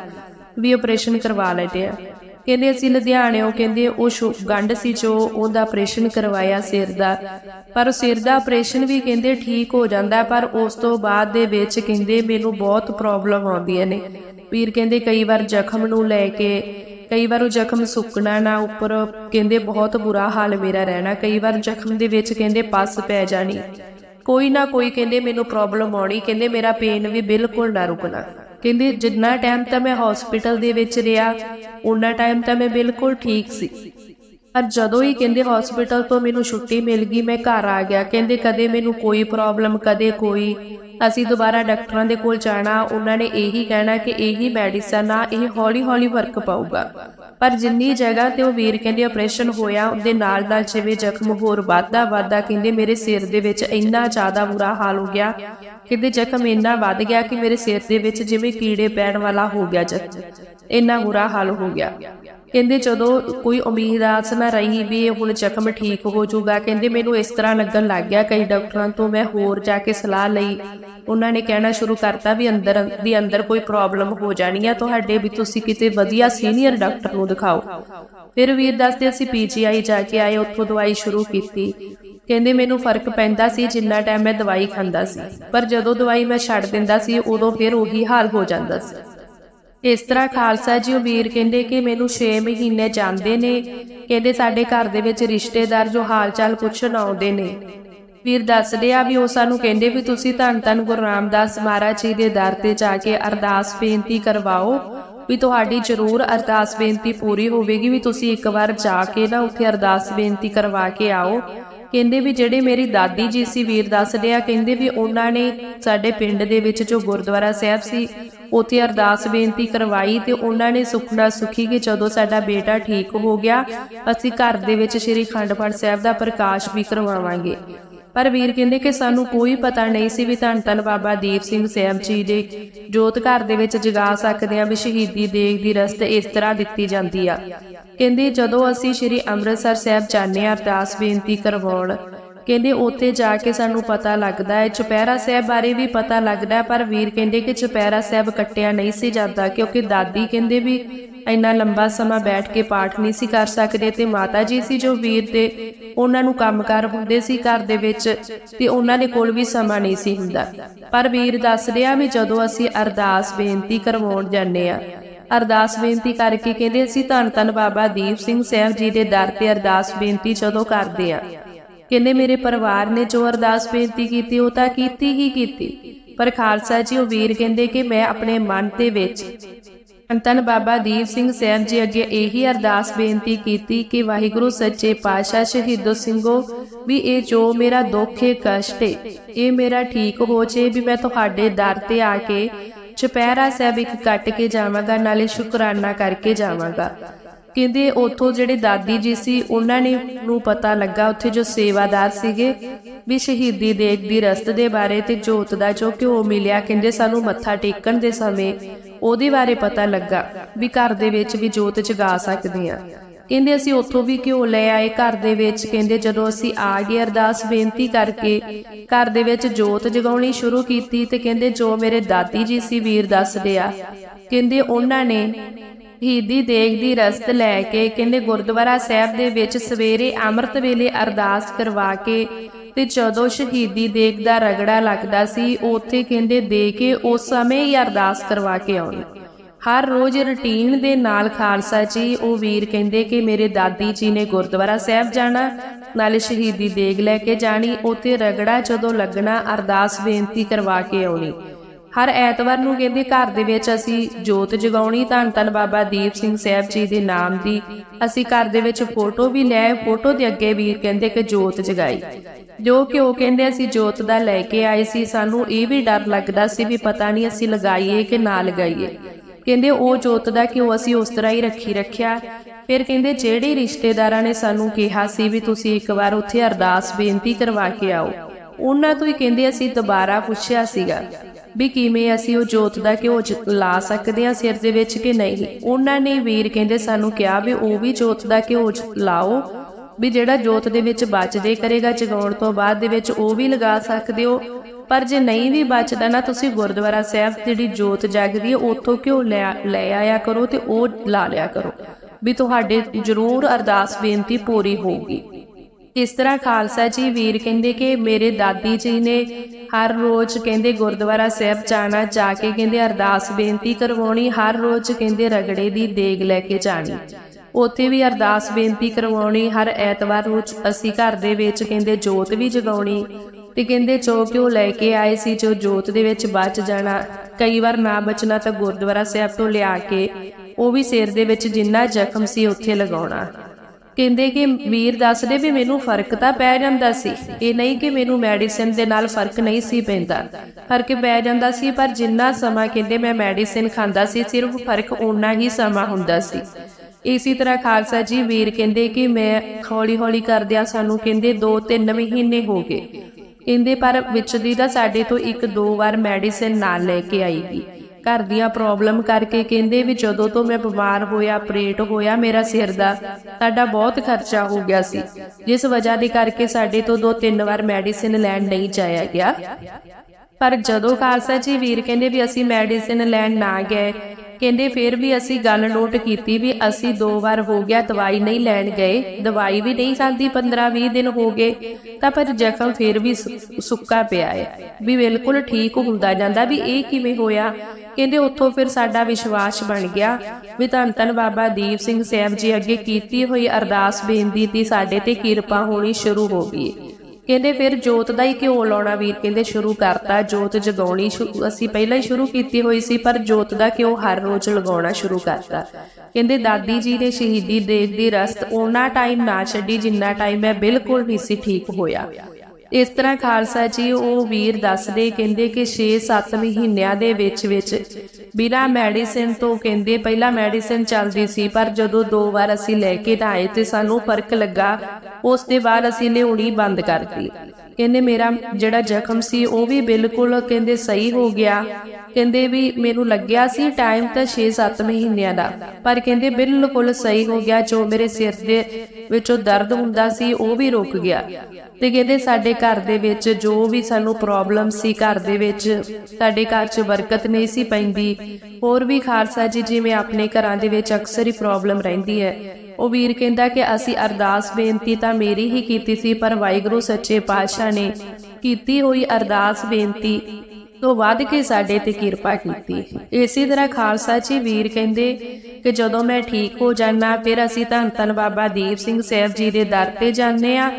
S1: ਵੀ ਆਪਰੇਸ਼ਨ ਕਰਵਾ ਲੈਦੇ ਆ ਕਹਿੰਦੇ, ਅਸੀਂ ਲੁਧਿਆਣੇ ਉਹ ਕਹਿੰਦੇ, ਉਹ ਸ਼ੁ- ਗੰਢ ਸੀ ਜੋ ਉਹਦਾ ਆਪਰੇਸ਼ਨ ਕਰਵਾਇਆ ਸਿਰ ਦਾ। ਪਰ ਸਿਰ ਦਾ ਆਪਰੇਸ਼ਨ ਵੀ ਕਹਿੰਦੇ ਠੀਕ ਹੋ ਜਾਂਦਾ, ਪਰ ਉਸ ਤੋਂ ਬਾਅਦ ਦੇ ਵਿੱਚ ਕਹਿੰਦੇ, ਮੈਨੂੰ ਬਹੁਤ ਪ੍ਰੋਬਲਮ ਆਉਂਦੀਆਂ ਨੇ। ਵੀਰ ਕਹਿੰਦੇ, ਕਈ ਵਾਰ ਜ਼ਖਮ ਨੂੰ ਲੈ ਕੇ ਕਈ ਵਾਰ ਉਹ ਜ਼ਖਮ ਸੁੱਕਣਾ ਨਾ ਉੱਪਰ ਕਹਿੰਦੇ ਬਹੁਤ ਬੁਰਾ ਹਾਲ ਮੇਰਾ ਰਹਿਣਾ। ਕਈ ਵਾਰ ਜ਼ਖਮ ਦੇ ਵਿੱਚ ਕਹਿੰਦੇ ਪਸ ਪੈ ਜਾਣੀ। ਕੋਈ ਨਾ ਕੋਈ ਕਹਿੰਦੇ ਮੈਨੂੰ ਪ੍ਰੋਬਲਮ ਆਉਣੀ, ਕਹਿੰਦੇ ਮੇਰਾ ਪੇਨ ਵੀ ਬਿਲਕੁਲ ਨਾ ਰੁਕਣਾ। ਕਹਿੰਦੇ ਜਿੰਨਾ ਟਾਈਮ ਤਾਂ ਮੈਂ ਹਸਪੀਟਲ ਦੇ ਵਿੱਚ ਰਿਹਾ ਉਹਨਾਂ ਟਾਈਮ ਤਾਂ ਮੈਂ ਬਿਲਕੁਲ ਠੀਕ ਸੀ। ਪਰ ਜਦੋਂ ਹੀ ਕਹਿੰਦੇ ਹਸਪੀਟਲ ਤੋਂ ਮੈਨੂੰ ਛੁੱਟੀ ਮਿਲ ਗਈ, ਮੈਂ ਘਰ ਆ ਗਿਆ। ਕਹਿੰਦੇ ਕਦੇ ਮੈਨੂੰ ਕੋਈ ਪ੍ਰੋਬਲਮ ਕਦੇ ਕੋਈ। ਅਸੀਂ ਦੁਬਾਰਾ ਡਾਕਟਰਾਂ ਦੇ ਕੋਲ ਜਾਣਾ, ਉਹਨਾਂ ਨੇ ਇਹੀ ਕਹਿਣਾ ਕਿ ਇਹੀ ਮੈਡੀਸਨ ਆ, ਇਹ ਹੌਲੀ ਹੌਲੀ ਫ਼ਰਕ ਪਾਊਗਾ। ਪਰ ਜਿੰਨੀ ਜਗ੍ਹਾ ਤੇ ਉਹ ਵੀਰ ਕਹਿੰਦੇ ਆਪਰੇਸ਼ਨ ਹੋਇਆ, ਉਹਦੇ ਨਾਲ ਨਾਲ ਜਿਵੇਂ ਜ਼ਖਮ ਹੋਰ ਵੱਧਦਾ ਵੱਧਦਾ ਕਹਿੰਦੇ ਮੇਰੇ ਸਿਰ ਦੇ ਵਿੱਚ ਇੰਨਾ ਜ਼ਿਆਦਾ ਬੁਰਾ ਹਾਲ ਹੋ ਗਿਆ। ਕਹਿੰਦੇ ਜ਼ਖਮ ਇੰਨਾ ਵੱਧ ਗਿਆ ਕਿ ਮੇਰੇ ਸਿਰ ਦੇ ਵਿੱਚ ਜਿਵੇਂ ਕੀੜੇ ਪੈਣ ਵਾਲਾ ਹੋ ਗਿਆ ਜ਼ਖਮ। ਇੰਨਾ ਬੁਰਾ ਹਾਲ ਹੋ ਗਿਆ। ਕਹਿੰਦੇ ਜਦੋਂ ਕੋਈ ਉਮੀਦ ਆਸ ਨਾ ਰਹੀ ਵੀ ਇਹ ਹੁਣ ਜ਼ਖਮ ਠੀਕ ਹੋ ਜਾਊਗਾ। ਕਹਿੰਦੇ ਮੈਨੂੰ ਇਸ ਤਰ੍ਹਾਂ ਲੱਗਣ ਲੱਗ ਗਿਆ ਕਈ ਡਾਕਟਰਾਂ ਤੋਂ ਮੈਂ ਹੋਰ ਜਾ ਕੇ ਸਲਾਹ ਲਈ। ਉਹਨਾਂ ਨੇ ਕਹਿਣਾ ਸ਼ੁਰੂ ਕਰਤਾ ਵੀ ਅੰਦਰ ਦੀ ਅੰਦਰ ਕੋਈ ਪ੍ਰੋਬਲਮ ਹੋ ਜਾਣੀ ਆ, ਤੁਹਾਡੇ ਵੀ ਤੁਸੀਂ ਕਿਤੇ ਵਧੀਆ ਸੀਨੀਅਰ ਡਾਕਟਰ ਨੂੰ ਦਿਖਾਓ। ਫਿਰ ਵੀਰ ਦੱਸਦੇ ਅਸੀਂ ਪੀਜੀਆਈ ਜਾ ਕੇ ਆਏ, ਉੱਥੋਂ ਦਵਾਈ ਸ਼ੁਰੂ ਕੀਤੀ। ਕਹਿੰਦੇ ਮੈਨੂੰ ਫ਼ਰਕ ਪੈਂਦਾ ਸੀ, ਜਿੰਨਾ ਟਾਈਮ ਮੈਂ ਦਵਾਈ ਖਾਂਦਾ ਸੀ। ਪਰ ਜਦੋਂ ਦਵਾਈ ਮੈਂ ਛੱਡ ਦਿੰਦਾ ਸੀ, ਉਦੋਂ ਫਿਰ ਉਹੀ ਹਾਲ ਹੋ ਜਾਂਦਾ ਸੀ। ਇਸ ਤਰ੍ਹਾਂ ਖਾਲਸਾ ਜੀ ਉਹ ਵੀਰ ਕਹਿੰਦੇ ਕਿ ਮੈਨੂੰ 6 ਮਹੀਨੇ ਜਾਂਦੇ ਨੇ। ਕਹਿੰਦੇ ਸਾਡੇ ਘਰ ਦੇ ਵਿੱਚ ਰਿਸ਼ਤੇਦਾਰ ਜੋ ਹਾਲ ਚਾਲ ਪੁੱਛਣ ਆਉਂਦੇ ਨੇ। ਵੀਰ ਦੱਸਦੇ ਆ ਵੀ ਉਹ ਸਾਨੂੰ ਕਹਿੰਦੇ ਵੀ ਤੁਸੀਂ ਧੰਨ ਧੰਨ ਗੁਰੂ ਰਾਮਦਾਸ ਮਹਾਰਾਜ ਜੀ ਦੇ ਦਰ ਤੇ ਜਾ ਕੇ ਅਰਦਾਸ ਬੇਨਤੀ ਕਰਵਾਓ ਵੀ ਤੁਹਾਡੀ ਜ਼ਰੂਰ ਅਰਦਾਸ ਬੇਨਤੀ ਪੂਰੀ ਹੋਵੇਗੀ ਵੀ ਤੁਸੀਂ ਇੱਕ ਵਾਰ ਜਾ ਕੇ ਨਾ ਉੱਥੇ ਅਰਦਾਸ ਬੇਨਤੀ ਕਰਵਾ ਕੇ ਆਓ। ਕਹਿੰਦੇ ਵੀ ਜਿਹੜੇ ਮੇਰੀ ਦਾਦੀ ਜੀ ਸੀ, ਵੀਰ ਦੱਸਦੇ ਆ, ਕਹਿੰਦੇ ਵੀ ਉਹਨਾਂ ਨੇ ਸਾਡੇ ਪਿੰਡ ਦੇ ਵਿੱਚ ਜੋ ਗੁਰਦੁਆਰਾ ਸਾਹਿਬ ਸੀ ਉੱਥੇ ਅਰਦਾਸ ਬੇਨਤੀ ਕਰਵਾਈ ਤੇ ਉਹਨਾਂ ਨੇ ਸੁਖਣਾ ਸੁਖੀ ਕਿ ਜਦੋਂ ਸਾਡਾ ਬੇਟਾ ਠੀਕ ਹੋ ਗਿਆ, ਅਸੀਂ ਘਰ ਦੇ ਵਿੱਚ ਸ੍ਰੀ ਖੰਡ ਪਾਠ ਸਾਹਿਬ ਦਾ ਪ੍ਰਕਾਸ਼ ਵੀ ਕਰਵਾਵਾਂਗੇ। ਪਰ ਵੀਰ ਕਹਿੰਦੇ ਕਿ ਸਾਨੂੰ ਕੋਈ ਪਤਾ ਨਹੀਂ ਸੀ ਵੀ ਧੰਨ ਧੰਨ ਬਾਬਾ ਦੀਪ ਸਿੰਘ ਸਾਹਿਬ ਜੀ ਦੇ ਜੋਤ ਘਰ ਦੇ ਵਿੱਚ ਜਗਾ ਸਕਦੇ ਆ ਵੀ ਸ਼ਹੀਦੀ ਦੇਗ ਦੀ ਰਸਤ ਇਸ ਤਰ੍ਹਾਂ ਦਿੱਤੀ ਜਾਂਦੀ ਆ। ਕਹਿੰਦੇ ਜਦੋਂ ਅਸੀਂ ਸ੍ਰੀ ਅੰਮ੍ਰਿਤਸਰ ਸਾਹਿਬ ਜਾਂਦੇ ਆ ਅਰਦਾਸ ਬੇਨਤੀ ਕਰਵਾਉਣ ਕਹਿੰਦੇ ਉੱਥੇ ਜਾ ਕੇ ਸਾਨੂੰ ਪਤਾ ਲੱਗਦਾ ਹੈ। ਚੁਪਹਿਰਾ ਸਾਹਿਬ ਬਾਰੇ ਵੀ ਪਤਾ ਲੱਗਦਾ ਪਰ ਵੀਰ ਕਹਿੰਦੇ ਕਿ ਚੁਪਹਿਰਾ ਸਾਹਿਬ ਕੱਟਿਆ ਨਹੀਂ ਸੀ ਜਾਂਦਾ, ਕਿਉਂਕਿ ਦਾਦੀ ਕਹਿੰਦੇ ਵੀ ਇੰਨਾ ਲੰਬਾ ਸਮਾਂ ਬੈਠ ਕੇ ਪਾਠ ਨਹੀਂ ਸੀ ਕਰ ਸਕਦੇ ਤੇ ਮਾਤਾ ਜੀ ਸੀ ਜੋ ਵੀਰ ਦੇ ਉਹਨਾਂ ਨੂੰ ਕੰਮਕਾਰ ਹੁੰਦੇ ਸੀ ਘਰ ਦੇ ਵਿੱਚ ਤੇ ਉਹਨਾਂ ਦੇ ਕੋਲ ਵੀ ਸਮਾਂ ਨਹੀਂ ਸੀ ਹੁੰਦਾ। ਪਰ ਵੀਰ ਦੱਸਦੇ ਆ ਵੀ ਜਦੋਂ ਅਸੀਂ ਅਰਦਾਸ ਬੇਨਤੀ ਕਰਵਾਉਣ ਜਾਂਦੇ ਆ, ਅਰਦਾਸ ਬੇਨਤੀ ਕਰਕੇ ਕਹਿੰਦੇ ਅਸੀਂ ਧੰਨ ਧੰਨ ਬਾਬਾ ਦੀਪ ਸਿੰਘ ਸਾਹਿਬ ਜੀ ਦੇ ਦਰ ਤੇ ਅਰਦਾਸ ਬੇਨਤੀ ਜਦੋਂ ਕਰਦੇ ਆ। ਕਹਿੰਦੇ, ਮੇਰੇ ਪਰਿਵਾਰ ਨੇ ਜੋ ਅਰਦਾਸ ਬੇਨਤੀ ਕੀਤੀ, ਉਹ ਤਾਂ ਕੀਤੀ ਹੀ ਕੀਤੀ। ਪਰ ਖਾਲਸਾ ਜੀ, ਉਹ ਵੀਰ ਕਹਿੰਦੇ ਕਿ ਮੈਂ ਆਪਣੇ ਮਨ ਦੇ ਵਿੱਚ ਧੰਨ ਬਾਬਾ ਦੀਪ ਸਿੰਘ ਸਾਹਿਬ ਜੀ ਅੱਗੇ ਇਹੀ ਅਰਦਾਸ ਬੇਨਤੀ ਕੀਤੀ ਕਿ ਵਾਹਿਗੁਰੂ ਸੱਚੇ ਪਾਤਸ਼ਾਹ ਸ਼ਹੀਦੋ ਸਿੰਘੋ, ਵੀ ਇਹ ਜੋ ਮੇਰਾ ਦੁੱਖ ਹੈ ਕਸ਼ਟ ਹੈ ਇਹ ਮੇਰਾ ਠੀਕ ਹੋ ਜੇ, ਵੀ ਮੈਂ ਤੁਹਾਡੇ ਦਰ ਤੇ ਆ ਕੇ ਚੁਪਹਿਰਾ ਸਾਹਿਬ ਇੱਕ ਕੱਟ ਕੇ ਜਾਵਾਂਗਾ, ਨਾਲੇ ਸ਼ੁਕਰਾਨਾ ਕਰਕੇ ਜਾਵਾਂਗਾ। ਕਹਿੰਦੇ ਉੱਥੋਂ ਜਿਹੜੇ ਦਾਦੀ ਜੀ ਸੀ, ਉਹਨਾਂ ਨੇ ਨੂੰ ਪਤਾ ਲੱਗਾ ਉੱਥੇ ਜੋ ਸੇਵਾਦਾਰ ਸੀਗੇ, ਵੀ ਸ਼ਹੀਦੀ ਦੇਗ ਦੀ ਰਸਤ ਦੇ ਬਾਰੇ ਤੇ ਜੋਤ ਦਾ ਜੋ ਘਿਓ ਮਿਲਿਆ, ਕਹਿੰਦੇ ਸਾਨੂੰ ਮੱਥਾ ਟੇਕਣ ਦੇ ਸਮੇਂ ਉਹਦੇ ਬਾਰੇ ਪਤਾ ਲੱਗਾ ਵੀ ਘਰ ਦੇ ਵਿੱਚ ਵੀ ਜੋਤ ਜਗਾ ਸਕਦੇ ਆ ਕਹਿੰਦੇ ਅਸੀਂ ਉੱਥੋਂ ਵੀ ਘਿਓ ਲੈ ਆਏ ਘਰ ਦੇ ਵਿੱਚ, ਕਹਿੰਦੇ ਜਦੋਂ ਅਸੀਂ ਆ ਗਏ, ਅਰਦਾਸ ਬੇਨਤੀ ਕਰਕੇ ਘਰ ਦੇ ਵਿੱਚ ਜੋਤ ਜਗਾਉਣੀ ਸ਼ੁਰੂ ਕੀਤੀ ਤੇ ਕਹਿੰਦੇ ਜੋ ਮੇਰੇ ਦਾਦੀ ਜੀ ਸੀ ਵੀਰ ਦੱਸਦੇ ਆ ਕਹਿੰਦੇ ਉਹਨਾਂ ਨੇ ਸ਼ਹੀਦੀ ਦੇਗ ਦੀ ਰਸਤ ਲੈ ਕੇ ਕਹਿੰਦੇ ਗੁਰਦੁਆਰਾ ਸਾਹਿਬ ਦੇ ਵਿੱਚ ਸਵੇਰੇ ਅੰਮ੍ਰਿਤ ਵੇਲੇ ਅਰਦਾਸ ਕਰਵਾ ਕੇ ਤੇ ਜਦੋਂ ਸ਼ਹੀਦੀ ਦੇਗ ਦਾ ਰਗੜਾ ਲੱਗਦਾ ਸੀ, ਉੱਥੇ ਕਹਿੰਦੇ ਦੇ ਕੇ ਉਸ ਸਮੇਂ ਹੀ ਅਰਦਾਸ ਕਰਵਾ ਕੇ ਆਉਣੀ। ਹਰ ਰੋਜ਼ ਰੁਟੀਨ ਦੇ ਨਾਲ ਖਾਲਸਾ ਜੀ, ਉਹ ਵੀਰ ਕਹਿੰਦੇ ਕਿ ਮੇਰੇ ਦਾਦੀ ਜੀ ਨੇ ਗੁਰਦੁਆਰਾ ਸਾਹਿਬ ਜਾਣਾ, ਨਾਲੇ ਸ਼ਹੀਦੀ ਦੇਗ ਲੈ ਕੇ ਜਾਣੀ, ਉੱਥੇ ਰਗੜਾ ਜਦੋਂ ਲੱਗਣਾ, ਅਰਦਾਸ ਬੇਨਤੀ ਕਰਵਾ ਕੇ ਆਉਣੀ। ਹਰ ਐਤਵਾਰ ਨੂੰ ਕਹਿੰਦੇ ਘਰ ਦੇ ਵਿੱਚ ਅਸੀਂ ਜੋਤ ਜਗਾਉਣੀ, ਧੰਨ ਧੰਨ ਬਾਬਾ ਦੀਪ ਸਿੰਘ ਸਾਹਿਬ ਜੀ ਦੇ ਨਾਮ ਦੀ ਅਸੀਂ ਘਰ ਦੇ ਵਿੱਚ ਫੋਟੋ ਵੀ ਲੈ, ਫੋਟੋ ਦੇ ਅੱਗੇ ਵੀਰ ਕਹਿੰਦੇ ਕਿ ਜੋਤ ਜਗਾਈ। ਜੋ ਕਿ ਉਹ ਕਹਿੰਦੇ ਅਸੀਂ ਜੋਤ ਦਾ ਲੈ ਕੇ ਆਏ ਸੀ, ਸਾਨੂੰ ਇਹ ਵੀ ਡਰ ਲੱਗਦਾ ਸੀ ਵੀ ਪਤਾ ਨਹੀਂ ਅਸੀਂ ਲਗਾਈਏ ਕਿ ਨਾ ਲਗਾਈਏ। ਕਹਿੰਦੇ ਉਹ ਜੋਤ ਦਾ ਕਿਉਂ ਅਸੀਂ ਉਸ ਤਰ੍ਹਾਂ ਹੀ ਰੱਖੀ ਰੱਖਿਆ? ਫਿਰ ਕਹਿੰਦੇ ਜਿਹੜੇ ਰਿਸ਼ਤੇਦਾਰਾਂ ਨੇ ਸਾਨੂੰ ਕਿਹਾ ਸੀ ਵੀ ਤੁਸੀਂ ਇੱਕ ਵਾਰ ਉੱਥੇ ਅਰਦਾਸ ਬੇਨਤੀ ਕਰਵਾ ਕੇ ਆਓ। ਉਹਨਾਂ ਤੋਂ ਹੀ ਕਹਿੰਦੇ ਅਸੀਂ ਦੁਬਾਰਾ ਪੁੱਛਿਆ ਸੀਗਾ। ਵੀ ਕਿਵੇਂ ਅਸੀਂ ਉਹ ਜੋਤ ਦਾ ਘਿਓ ਲਾ ਸਕਦੇ ਹਾਂ ਸਿਰ ਦੇ ਵਿੱਚ ਕਿ ਨਹੀਂ? ਉਹਨਾਂ ਨੇ ਵੀਰ ਕਹਿੰਦੇ ਸਾਨੂੰ ਕਿਹਾ ਵੀ ਉਹ ਵੀ ਜੋਤ ਦਾ ਘਿਓ ਲਾਓ। ਵੀ ਜਿਹੜਾ ਜੋਤ ਦੇ ਵਿੱਚ ਬਚਦੇ ਕਰੇਗਾ ਜਗਾਉਣ ਤੋਂ ਬਾਅਦ ਦੇ ਵਿੱਚ ਉਹ ਵੀ ਲਗਾ ਸਕਦੇ ਹੋ। ਪਰ ਜੇ ਨਹੀਂ ਵੀ ਬਚਦਾ ਨਾ ਤੁਸੀਂ ਗੁਰਦੁਆਰਾ ਸਾਹਿਬ ਜਿਹੜੀ ਜੋਤ ਜਗਦੀ ਹੈ ਉੱਥੋਂ ਘਿਓ ਲੈ ਲੈ ਆਇਆ ਕਰੋ ਤੇ ਉਹ ਲਾ ਲਿਆ ਕਰੋ। ਵੀ ਤੁਹਾਡੇ ਜ਼ਰੂਰ ਅਰਦਾਸ ਬੇਨਤੀ ਪੂਰੀ ਹੋਊਗੀ। ਇਸ ਤਰ੍ਹਾਂ ਖਾਲਸਾ ਜੀ ਵੀਰ ਕਹਿੰਦੇ ਕਿ ਮੇਰੇ ਦਾਦੀ ਜੀ ਨੇ ਹਰ ਰੋਜ਼ ਕਹਿੰਦੇ ਗੁਰਦੁਆਰਾ ਸਾਹਿਬ ਜਾਣਾ, ਜਾ ਕੇ ਕਹਿੰਦੇ ਅਰਦਾਸ ਬੇਨਤੀ ਕਰਵਾਉਣੀ, ਹਰ ਰੋਜ਼ ਕਹਿੰਦੇ ਰਗੜੇ ਦੀ ਦੇਗ ਲੈ ਕੇ ਜਾਣੀ। ਉੱਥੇ ਵੀ ਅਰਦਾਸ ਬੇਨਤੀ ਕਰਵਾਉਣੀ, ਹਰ ਐਤਵਾਰ ਰੋਜ਼ ਅਸੀਂ ਘਰ ਦੇ ਵਿੱਚ ਕਹਿੰਦੇ ਜੋਤ ਵੀ ਜਗਾਉਣੀ ਤੇ ਕਹਿੰਦੇ ਜੋ ਕਿ ਉਹ ਲੈ ਕੇ ਆਏ ਸੀ, ਜੋ ਜੋਤ ਦੇ ਵਿੱਚ ਬਚ ਜਾਣਾ, ਕਈ ਵਾਰ ਨਾ ਬਚਣਾ ਤਾਂ ਗੁਰਦੁਆਰਾ ਸਾਹਿਬ ਤੋਂ ਲਿਆ ਕੇ ਉਹ ਵੀ ਸਿਰ ਦੇ ਵਿੱਚ ਜਿੰਨਾ ਜ਼ਖਮ ਸੀ ਉੱਥੇ ਲਗਾਉਣਾ। ਕਹਿੰਦੇ ਕਿ ਵੀਰ ਦੱਸਦੇ ਵੀ ਮੈਨੂੰ ਫ਼ਰਕ ਤਾਂ ਪੈ ਜਾਂਦਾ ਸੀ। ਇਹ ਨਹੀਂ ਕਿ ਮੈਨੂੰ ਮੈਡੀਸਿਨ ਦੇ ਨਾਲ ਫ਼ਰਕ ਨਹੀਂ ਸੀ ਪੈਂਦਾ। ਫ਼ਰਕ ਪੈ ਜਾਂਦਾ ਸੀ, ਪਰ ਜਿੰਨਾ ਸਮਾਂ ਕਹਿੰਦੇ ਮੈਂ ਮੈਡੀਸਿਨ ਖਾਂਦਾ ਸੀ, ਸਿਰਫ ਫ਼ਰਕ ਓਨਾ ਹੀ ਸਮਾਂ ਹੁੰਦਾ ਸੀ। ਇਸੇ ਤਰ੍ਹਾਂ ਖਾਲਸਾ ਜੀ ਵੀਰ ਕਹਿੰਦੇ ਕਿ ਮੈਂ ਹੌਲੀ ਹੌਲੀ ਕਰਦਿਆਂ ਸਾਨੂੰ ਕਹਿੰਦੇ 2-3 ਮਹੀਨੇ ਹੋ ਗਏ। ਕਹਿੰਦੇ ਪਰ ਵਿੱਚ ਦੀ ਤਾਂ ਸਾਡੇ ਤੋਂ ਇੱਕ ਦੋ ਵਾਰ ਮੈਡੀਸਿਨ ਨਾਲ ਲੈ ਕੇ ਆਈਗੀ ਘਰ ਦੀਆਂ ਪ੍ਰੋਬਲਮ ਕਰਕੇ ਕਹਿੰਦੇ ਵੀ ਜਦੋਂ ਤੋਂ ਮੈਂ ਬਿਮਾਰ ਹੋਇਆ ਆਪਰੇਟ ਹੋਇਆ, ਮੇਰਾ ਸਿਰ ਦਾ ਸਾਡਾ ਬਹੁਤ ਖਰਚਾ ਹੋ ਗਿਆ ਸੀ। ਜਿਸ ਵਜ੍ਹਾ ਦੇ ਕਰਕੇ ਸਾਡੇ ਤੋਂ ਦੋ ਤਿੰਨ ਵਾਰ ਮੈਡੀਸਿਨ ਲੈਣ ਨਹੀਂ ਜਾਇਆ ਗਿਆ। ਪਰ ਜਦੋਂ ਖਾਲਸਾ ਜੀ ਵੀਰ ਕਹਿੰਦੇ ਵੀ ਅਸੀਂ ਮੈਡੀਸਿਨ ਲੈਣ ਨਾ ਗਏ ਕਹਿੰਦੇ ਫਿਰ ਵੀ ਅਸੀਂ ਗੱਲ ਨੋਟ ਕੀਤੀ ਵੀ ਅਸੀਂ ਦੋ ਵਾਰ ਹੋ ਗਿਆ, ਦਵਾਈ ਨਹੀਂ ਲੈਣ ਗਏ। ਦਵਾਈ ਵੀ ਨਹੀਂ ਖਾਂਦੀ 15-20 ਦਿਨ ਹੋ ਗਏ। ਤਾਂ ਪਰ ਜ਼ਖਮ ਫਿਰ ਵੀ ਸੁੱਕਾ ਪਿਆ ਹੈ। ਵੀ ਬਿਲਕੁਲ ਠੀਕ ਹੁੰਦਾ ਜਾਂਦਾ ਵੀ ਇਹ ਕਿਵੇਂ ਹੋਇਆ? ਕਹਿੰਦੇ ਉੱਥੋਂ ਫਿਰ ਸਾਡਾ ਵਿਸ਼ਵਾਸ ਬਣ ਗਿਆ। ਵੀ ਧੰਨ ਧੰਨ ਬਾਬਾ ਦੀਪ ਸਿੰਘ ਸਾਹਿਬ ਜੀ ਅੱਗੇ ਕੀਤੀ ਹੋਈ ਅਰਦਾਸ ਬੇਨਤੀ ਦੀ ਸਾਡੇ ਤੇ ਕਿਰਪਾ ਹੋਣੀ ਸ਼ੁਰੂ ਹੋ ਗਈ। ਕਹਿੰਦੇ ਫਿਰ ਜੋਤ ਦਾ ਹੀ ਘਿਓ ਲਾਉਣਾ ਵੀਰ ਕਹਿੰਦੇ ਸ਼ੁਰੂ ਕਰਤਾ, ਜੋਤ ਜਗਾਉਣੀ ਸ਼ੁ- ਅਸੀਂ ਪਹਿਲਾਂ ਹੀ ਸ਼ੁਰੂ ਕੀਤੀ ਹੋਈ ਸੀ, ਪਰ ਜੋਤ ਦਾ ਘਿਓ ਹਰ ਰੋਜ਼ ਲਗਾਉਣਾ ਸ਼ੁਰੂ ਕਰਤਾ। ਕਹਿੰਦੇ ਦਾਦੀ ਜੀ ਨੇ ਸ਼ਹੀਦੀ ਦੇਵ ਦੀ ਰਸਤ ਉਹਨਾਂ ਟਾਈਮ ਨਾ ਛੱਡੀ, ਜਿੰਨਾ ਟਾਈਮ ਮੈਂ ਬਿਲਕੁਲ ਨਹੀਂ ਸੀ ਠੀਕ ਹੋਇਆ। ਇਸ ਤਰ੍ਹਾਂ ਖਾਲਸਾ ਜੀ ਉਹ ਵੀਰ ਦੱਸਦੇ, ਕਹਿੰਦੇ ਕਿ 6-7 ਮਹੀਨਿਆਂ ਦੇ ਵਿੱਚ ਵਿੱਚ ਬਿਨਾਂ ਮੈਡੀਸਿਨ ਤੋਂ ਕਹਿੰਦੇ ਪਹਿਲਾਂ ਮੈਡੀਸਿਨ ਚੱਲਦੀ ਸੀ, ਪਰ ਜਦੋਂ ਦੋ ਵਾਰ ਅਸੀਂ ਲੈ ਕੇ ਆਏ ਤੇ ਸਾਨੂੰ ਫ਼ਰਕ ਲੱਗਾ, ਉਸ ਦੇ ਬਾਅਦ ਅਸੀਂ ਲਿਆਉਣੀ ਬੰਦ ਕਰਤੀ ਕਹਿੰਦੇ ਮੇਰਾ ਜਿਹੜਾ ਜ਼ਖਮ ਸੀ ਉਹ ਵੀ ਬਿਲਕੁਲ ਕਹਿੰਦੇ ਸਹੀ ਹੋ ਗਿਆ। ਕਹਿੰਦੇ ਵੀ ਮੈਨੂੰ ਲੱਗਿਆ ਸੀ ਟਾਈਮ ਤਾਂ 6-7 ਮਹੀਨਿਆਂ ਦਾ, ਪਰ ਕਹਿੰਦੇ ਬਿਲਕੁਲ ਸਹੀ ਹੋ ਗਿਆ, ਜੋ ਮੇਰੇ ਸਿਰ ਦੇ ਵਿੱਚੋਂ ਦਰਦ ਹੁੰਦਾ ਸੀ ਉਹ ਵੀ ਰੁਕ ਗਿਆ। ਤੇ ਕਹਿੰਦੇ ਸਾਡੇ ਘਰ ਦੇ ਵਿੱਚ ਜੋ ਵੀ ਸਾਨੂੰ ਪ੍ਰੋਬਲਮ ਸੀ ਘਰ ਦੇ ਵਿੱਚ, ਸਾਡੇ ਘਰ 'ਚ ਬਰਕਤ ਨਹੀਂ ਸੀ ਪੈਂਦੀ। ਹੋਰ ਵੀ ਖਾਲਸਾ ਜੀ, ਜਿਵੇਂ ਆਪਣੇ ਘਰਾਂ ਦੇ ਵਿੱਚ ਅਕਸਰ ਹੀ ਪ੍ਰੋਬਲਮ ਰਹਿੰਦੀ ਹੈ। ਉਹ ਵੀਰ ਕਹਿੰਦਾ ਕਿ ਅਸੀਂ ਅਰਦਾਸ ਬੇਨਤੀ ਤਾਂ ਮੇਰੀ ਹੀ ਕੀਤੀ ਸੀ, ਪਰ ਵਾਹਿਗੁਰੂ ਸੱਚੇ ਪਾਤਸ਼ਾਹ ਨੇ ਕੀਤੀ ਹੋਈ ਅਰਦਾਸ ਬੇਨਤੀ ਤੋਂ ਵੱਧ ਕੇ ਸਾਡੇ ਤੇ ਕਿਰਪਾ ਕੀਤੀ। ਇਸੇ ਤਰ੍ਹਾਂ ਖਾਲਸਾ ਜੀ ਵੀਰ ਕਹਿੰਦੇ ਕਿ ਜਦੋਂ ਮੈਂ ਠੀਕ ਹੋ ਜਾਣਾ ਫਿਰ ਅਸੀਂ ਧੰਨ ਧੰਨ ਬਾਬਾ ਦੀਪ ਸਿੰਘ ਸਾਹਿਬ ਜੀ ਦੇ ਦਰ ਤੇ ਜਾਂਦੇ ਆ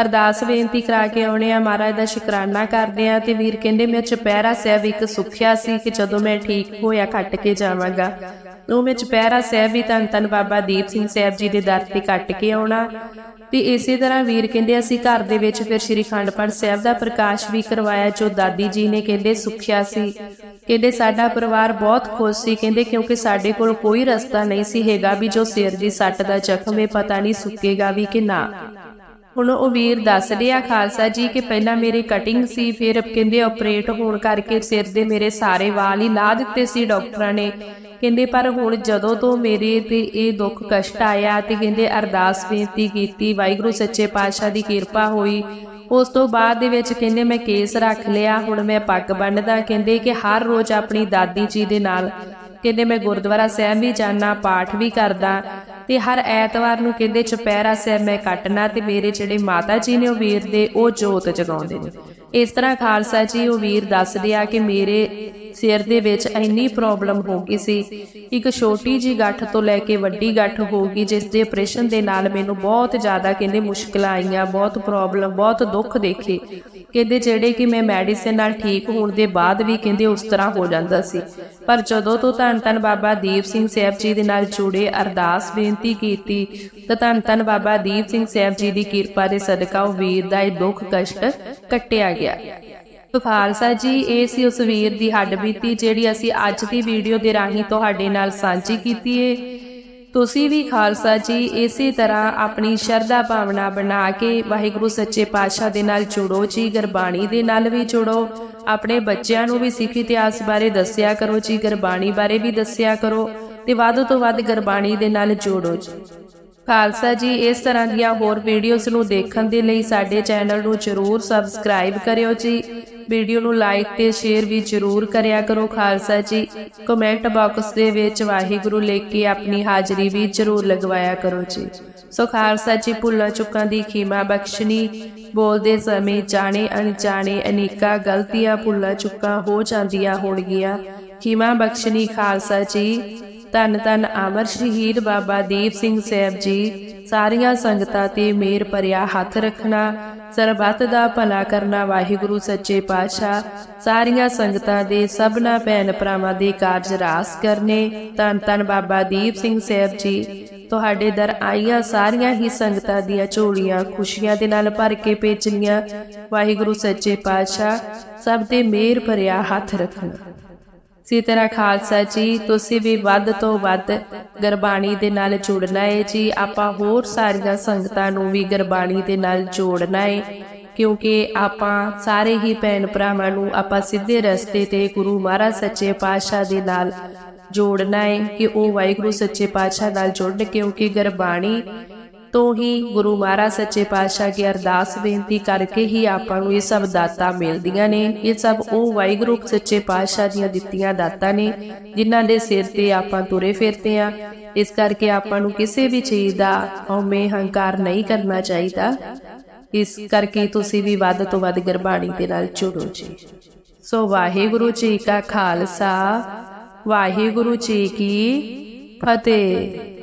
S1: ਅਰਦਾਸ ਬੇਨਤੀ ਕਰਾ ਕੇ ਆਉਣੇ ਆ ਮਹਾਰਾਜ ਦਾ ਸ਼ੁਕਰਾਨਾ ਕਰਦੇ ਆ ਤੇ ਵੀਰ ਕਹਿੰਦੇ, ਮੈਂ ਚੁਪਹਿਰਾ ਸਾਹਿਬ ਇੱਕ ਸੁਖਿਆ ਸੀ ਕਿ ਜਦੋਂ ਮੈਂ ਠੀਕ ਹੋਇਆ ਕੱਟ ਕੇ ਜਾਵਾਂਗਾ। ਉਹ ਮੈਂ ਚੁਪਹਿਰਾ ਸਾਹਿਬ ਵੀ ਧੰਨ ਧੰਨ ਬਾਬਾ ਦੀਪ ਸਿੰਘ ਸਾਹਿਬ ਜੀ ਦੇ ਦਰ ਤੇ ਕੱਟ ਕੇ ਆਉਣਾ। ਤੇ ਇਸੇ ਤਰ੍ਹਾਂ ਵੀਰ ਕਹਿੰਦੇ, ਅਸੀਂ ਘਰ ਦੇ ਵਿੱਚ ਫਿਰ ਸ੍ਰੀ ਖੰਡ ਪਾਠ ਸਾਹਿਬ ਦਾ ਪ੍ਰਕਾਸ਼ ਵੀ ਕਰਵਾਇਆ, ਜੋ ਦਾਦੀ ਜੀ ਨੇ ਕਹਿੰਦੇ ਸੁਖਿਆ ਸੀ। ਕਹਿੰਦੇ, ਸਾਡਾ ਪਰਿਵਾਰ ਬਹੁਤ ਖੁਸ਼ ਸੀ। ਕਹਿੰਦੇ, ਕਿਉਂਕਿ ਸਾਡੇ ਕੋਲ ਕੋਈ ਰਸਤਾ ਨਹੀਂ ਸੀ ਹੈਗਾ ਵੀ ਜੋ ਸਿਰ ਦੀ ਸੱਟ ਦਾ ਜ਼ਖਮ ਹੈ, ਪਤਾ ਨਹੀਂ ਸੁੱਕੇਗਾ ਵੀ ਕਿ ਨਾ। ਹੁਣ ਉਹ ਵੀਰ ਦੱਸ ਰਿਹਾ, ਖਾਲਸਾ ਜੀ, ਕਿ ਪਹਿਲਾਂ ਮੇਰੇ ਕਟਿੰਗ ਸੀ, ਫਿਰ ਕਹਿੰਦੇ ਆਪਰੇਟ ਹੋਣ ਕਰਕੇ ਸਿਰ ਦੇ ਮੇਰੇ ਸਾਰੇ ਵਾਲ ਹੀ ਲਾ ਦਿੱਤੇ ਸੀ ਡਾਕਟਰਾਂ ਨੇ। ਕਹਿੰਦੇ, ਪਰ ਹੁਣ ਜਦੋਂ ਤੋਂ ਮੇਰੇ ਤੇ ਇਹ ਦੁੱਖ ਕਸ਼ਟ ਆਇਆ ਤੇ ਕਹਿੰਦੇ, ਅਰਦਾਸ ਬੇਨਤੀ ਕੀਤੀ, ਵਾਹਿਗੁਰੂ ਸੱਚੇ ਪਾਤਸ਼ਾਹ ਦੀ ਕਿਰਪਾ ਹੋਈ। ਉਸ ਤੋਂ ਬਾਅਦ ਦੇ ਵਿੱਚ ਕਹਿੰਦੇ, ਮੈਂ ਕੇਸ ਰੱਖ ਲਿਆ, ਹੁਣ ਮੈਂ ਪੱਗ ਬੰਨਦਾ ਕਹਿੰਦੇ ਕਿ ਹਰ ਰੋਜ਼ ਆਪਣੀ ਦਾਦੀ ਜੀ ਦੇ ਨਾਲ। ਕਹਿੰਦੇ, ਮੈਂ ਗੁਰਦੁਆਰਾ ਸਾਹਿਬ ਵੀ ਜਾਣਾ ਪਾਠ ਵੀ ਕਰਦਾ। ਤੇ ਹਰ ਐਤਵਾਰ ਨੂੰ ਕਹਿੰਦੇ ਚੁਪਹਿਰਾ ਸਾਹਿਬ ਮੈਂ ਕੱਟਣਾ ਤੇ ਮੇਰੇ ਜਿਹੜੇ ਮਾਤਾ ਜੀ ਨੇ ਉਹ ਵੀਰ ਦੇ, ਉਹ ਜੋਤ ਜਗਾਉਂਦੇ ਨੇ। ਇਸ ਤਰ੍ਹਾਂ ਖਾਲਸਾ ਜੀ ਉਹ ਵੀਰ ਦੱਸਦੇ ਆ ਕਿ ਮੇਰੇ ਸਿਰ ਦੇ ਵਿੱਚ ਇੰਨੀ ਪ੍ਰੋਬਲਮ ਹੋ ਗਈ ਸੀ। ਇੱਕ ਛੋਟੀ ਜੀ ਗੱਠ ਤੋਂ ਲੈ ਕੇ ਵੱਡੀ ਗੱਠ ਹੋ ਗਈ, ਜਿਸ ਦੇ ਆਪਰੇਸ਼ਨ ਦੇ ਨਾਲ ਮੈਨੂੰ ਬਹੁਤ ਜ਼ਿਆਦਾ ਕਹਿੰਦੇ ਮੁਸ਼ਕਲਾਂ ਆਈਆਂ, ਬਹੁਤ ਪ੍ਰੋਬਲਮ ਬਹੁਤ ਦੁੱਖ ਦੇਖੇ। ਕਹਿੰਦੇ ਜਿਹੜੇ ਕਿ ਮੈਂ ਮੈਡੀਸਿਨ ਨਾਲ ਠੀਕ ਹੋਣ ਦੇ ਬਾਅਦ ਵੀ ਕਹਿੰਦੇ ਉਸ ਤਰ੍ਹਾਂ ਹੋ ਜਾਂਦਾ ਸੀ। ਪਰ ਜਦੋਂ ਤੋਂ ਧੰਨ ਧੰਨ ਬਾਬਾ ਦੀਪ ਸਿੰਘ ਸਾਹਿਬ ਜੀ ਦੇ ਨਾਲ ਜੁੜੇ, ਅਰਦਾਸ ਬੇਨਤੀ ਕੀਤੀ, ਤਾਂ ਧੰਨ ਧੰਨ ਬਾਬਾ ਦੀਪ ਸਿੰਘ ਸਾਹਿਬ ਜੀ ਦੀ ਕਿਰਪਾ ਦੇ ਸਦਕਾ ਉਹ ਵੀਰ ਦਾ ਇਹ ਦੁੱਖ ਕਸ਼ਟ ਕੱਟਿਆ ਗਿਆ। ਖਾਲਸਾ ਜੀ, ਇਹ ਸੀ ਉਸ ਵੀਰ ਦੀ ਹੱਡ ਬੀਤੀ ਜਿਹੜੀ ਅਸੀਂ ਅੱਜ ਦੀ ਵੀਡੀਓ ਦੇ ਰਾਹੀਂ ਤੁਹਾਡੇ ਨਾਲ ਸਾਂਝੀ ਕੀਤੀ ਏ। ਤੁਸੀਂ ਵੀ ਖਾਲਸਾ ਜੀ, ਇਸੇ ਤਰ੍ਹਾਂ ਆਪਣੀ ਸ਼ਰਧਾ ਭਾਵਨਾ ਬਣਾ ਕੇ ਵਾਹਿਗੁਰੂ ਸੱਚੇ ਪਾਤਸ਼ਾਹ ਦੇ ਨਾਲ ਜੁੜੋ, ਜੀ ਗੁਰਬਾਣੀ ਦੇ ਨਾਲ ਵੀ ਜੁੜੋ। ਆਪਣੇ ਬੱਚਿਆਂ ਨੂੰ ਵੀ ਸਿੱਖ ਇਤਿਹਾਸ ਬਾਰੇ ਦੱਸਿਆ ਕਰੋ, ਜੀ ਗੁਰਬਾਣੀ ਬਾਰੇ ਵੀ ਦੱਸਿਆ ਕਰੋ ਤੇ ਵੱਧ ਤੋਂ ਵੱਧ ਗੁਰਬਾਣੀ ਦੇ ਨਾਲ ਜੋੜੋ, ਜੀ। ਖਾਲਸਾ ਜੀ, ਇਸ ਤਰ੍ਹਾਂ ਦੀਆਂ ਹੋਰ ਵੀਡੀਓਜ਼ ਨੂੰ ਦੇਖਣ ਦੇ ਲਈ ਸਾਡੇ ਚੈਨਲ ਨੂੰ ਜਰੂਰ ਸਬਸਕ੍ਰਾਈਬ ਕਰਿਓ, ਜੀ। ਵੀਡੀਓ ਨੂੰ ਲਾਈਕ ਤੇ ਸ਼ੇਅਰ ਵੀ ਜਰੂਰ ਕਰਿਆ ਕਰੋ, ਖਾਲਸਾ ਜੀ। ਕਮੈਂਟ ਬਾਕਸ ਦੇ ਵਿੱਚ ਵਾਹਿਗੁਰੂ ਲਿਖ ਕੇ ਆਪਣੀ ਹਾਜ਼ਰੀ ਵੀ ਜਰੂਰ ਲਗਵਾਇਆ ਕਰੋ ਜੀ। ਸੋ ਖਾਲਸਾ ਜੀ, ਭੁੱਲਾਂ ਚੁੱਕਾਂ ਦੀ ਖੀਮਾ ਬਖਸ਼ਣੀ, ਬੋਲਦੇ ਸਮੇਂ ਜਾਣੇ ਅਣਜਾਣੇ ਅਨੇਕਾਂ ਗਲਤੀਆਂ ਭੁੱਲਾਂ ਚੁੱਕਾਂ ਹੋ ਜਾਂਦੀਆਂ ਹੋਣਗੀਆਂ। ਖੀਮਾ ਬਖਸ਼ਣੀ ਖਾਲਸਾ ਜੀ। ਧੰਨ ਧੰਨ ਅਮਰ ਸ਼ਹੀਦ ਬਾਬਾ ਦੀਪ ਸਿੰਘ ਸਾਹਿਬ ਜੀ, ਸਾਰੀਆਂ ਸੰਗਤਾਂ ਤੇ ਮੇਰ ਭਰਿਆ ਹੱਥ ਰੱਖਣਾ, ਸਰਬੱਤ ਦਾ ਭਲਾ ਕਰਨਾ ਵਾਹਿਗੁਰੂ ਸੱਚੇ ਪਾਤਸ਼ਾਹ, ਸਾਰੀਆਂ ਸੰਗਤਾਂ ਦੇ ਸਭਨਾ ਭੈਣ ਭਰਾਵਾਂ ਦੇ ਕਾਰਜ ਰਾਸ ਕਰਨੇ ਧੰਨ ਧੰਨ ਬਾਬਾ ਦੀਪ ਸਿੰਘ ਸਾਹਿਬ ਜੀ। ਤੁਹਾਡੇ ਦਰ ਆਈਆਂ ਸਾਰੀਆਂ ਹੀ ਸੰਗਤਾਂ ਦੀਆਂ ਝੋਲੀਆਂ ਖੁਸ਼ੀਆਂ ਦੇ ਨਾਲ ਭਰ ਕੇ ਭੇਜਣੀਆਂ, ਵਾਹਿਗੁਰੂ ਸੱਚੇ ਪਾਤਸ਼ਾਹ, ਸਭ ਤੇ ਮੇਰ ਭਰਿਆ ਹੱਥ ਰੱਖਣਾ। ਸੀ ਤਰ੍ਹਾਂ ਖਾਲਸਾ ਜੀ, ਤੁਸੀਂ ਵੀ ਵੱਧ ਤੋਂ ਵੱਧ ਗੁਰਬਾਣੀ ਦੇ ਨਾਲ ਜੁੜਨਾ ਹੈ ਜੀ। ਆਪਾਂ ਹੋਰ ਸਾਰੀਆਂ ਸੰਗਤਾਂ ਨੂੰ ਵੀ ਗੁਰਬਾਣੀ ਦੇ ਨਾਲ ਜੋੜਨਾ ਹੈ ਕਿਉਂਕਿ ਆਪਾਂ ਸਾਰੇ ਹੀ ਭੈਣ ਭਰਾਵਾਂ ਨੂੰ ਆਪਾਂ ਸਿੱਧੇ ਰਸਤੇ ਤੇ ਗੁਰੂ ਮਹਾਰਾਜ ਸੱਚੇ ਪਾਤਸ਼ਾਹ ਦੇ ਨਾਲ ਜੋੜਨਾ ਹੈ ਕਿ ਉਹ ਵਾਹਿਗੁਰੂ ਸੱਚੇ ਪਾਤਸ਼ਾਹ ਨਾਲ ਜੁੜ ਕਿਉਂਕਿ ਗੁਰਬਾਣੀ ਤੋਂ ਹੀ ਗੁਰੂ ਮਹਾਰਾਜ ਸੱਚੇ ਪਾਤਸ਼ਾਹ ਕੀ ਅਰਦਾਸ ਬੇਨਤੀ ਕਰਕੇ ਹੀ ਆਪਾਂ ਨੂੰ ਇਹ ਸਭ ਦਾਤਾਂ ਮਿਲਦੀਆਂ ਨੇ। ਇਹ ਸਭ ਉਹ ਵਾਹਿਗੁਰੂ ਸੱਚੇ ਪਾਤਸ਼ਾਹ ਦੀਆਂ ਦਿੱਤੀਆਂ ਦਾਤਾਂ ਨੇ, ਜਿਨ੍ਹਾਂ ਦੇ ਸਿਰ ਤੇ ਆਪਾਂ ਤੁਰੇ ਫਿਰਦੇ ਆ ਇਸ ਕਰਕੇ ਆਪਾਂ ਨੂੰ ਕਿਸੇ ਵੀ ਚੀਜ਼ ਦਾ ਹਉਮੈ ਹੰਕਾਰ ਨਹੀਂ ਕਰਨਾ ਚਾਹੀਦਾ। ਇਸ ਕਰਕੇ ਤੁਸੀਂ ਵੀ ਵੱਧ ਤੋਂ ਵੱਧ ਗੁਰਬਾਣੀ ਦੇ ਨਾਲ ਜੁੜੋ ਜੀ। ਸੋ ਵਾਹਿਗੁਰੂ ਜੀ ਕਾ ਖਾਲਸਾ, ਵਾਹਿਗੁਰੂ ਜੀ ਕੀ ਫਤਿਹ।